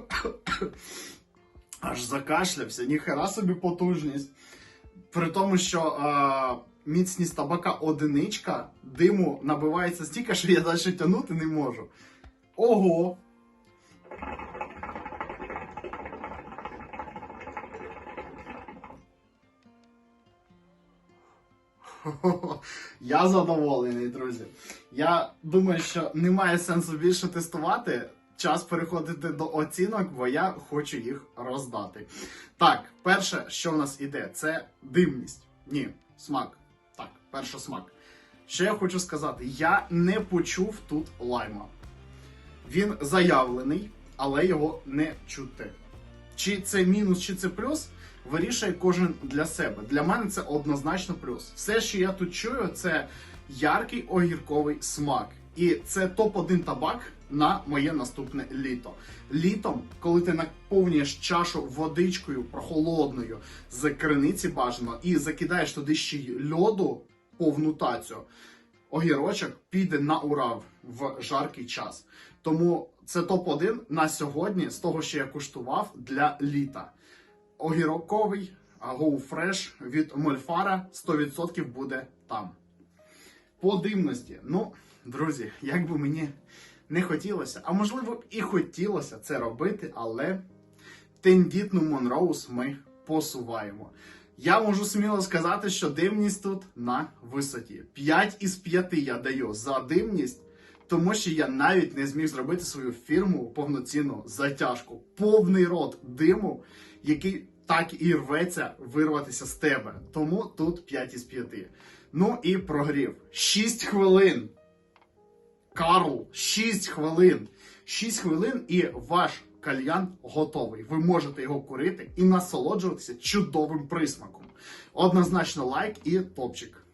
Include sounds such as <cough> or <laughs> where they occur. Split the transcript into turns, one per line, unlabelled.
<coughs> Аж закашлявся, ніхера собі потужність. При тому, що е, міцність табака одиничка, диму набивається стільки, що я далі тягнути не можу. Ого! <laughs> Я задоволений, друзі. Я думаю, що немає сенсу більше тестувати. Час переходити до оцінок, бо я хочу їх роздати. Так, перше, що в нас іде, це димність. Ні, смак. Так, перше смак. Що я хочу сказати? Я не почув тут лайма. Він заявлений, але його не чути. Чи це мінус, чи це плюс, вирішує кожен для себе. Для мене це однозначно плюс. Все, що я тут чую, це яркий огірковий смак. І це топ-1 табак на моє наступне літо. Літом, коли ти наповнюєш чашу водичкою прохолодною з криниці бажано і закидаєш туди ще й льоду повну тацю, огірочок піде на ура в жаркий час. Тому це топ-1 на сьогодні з того, що я куштував для літа. Огірковий Go Fresh від Мольфара 100% буде там. По димності. Ну, друзі, як би мені не хотілося, а можливо б і хотілося це робити, але тендітну Монроуз ми посуваємо. Я можу сміло сказати, що димність тут на висоті. 5 із 5 я даю за димність, тому що я навіть не зміг зробити свою фірму повноцінну затяжку. Повний рот диму, який так і рветься вирватися з тебе. Тому тут 5 із 5. Ну і прогрів. 6 хвилин. Карл, 6 хвилин. 6 хвилин і ваш кальян готовий. Ви можете його курити і насолоджуватися чудовим присмаком. Однозначно лайк і топчик.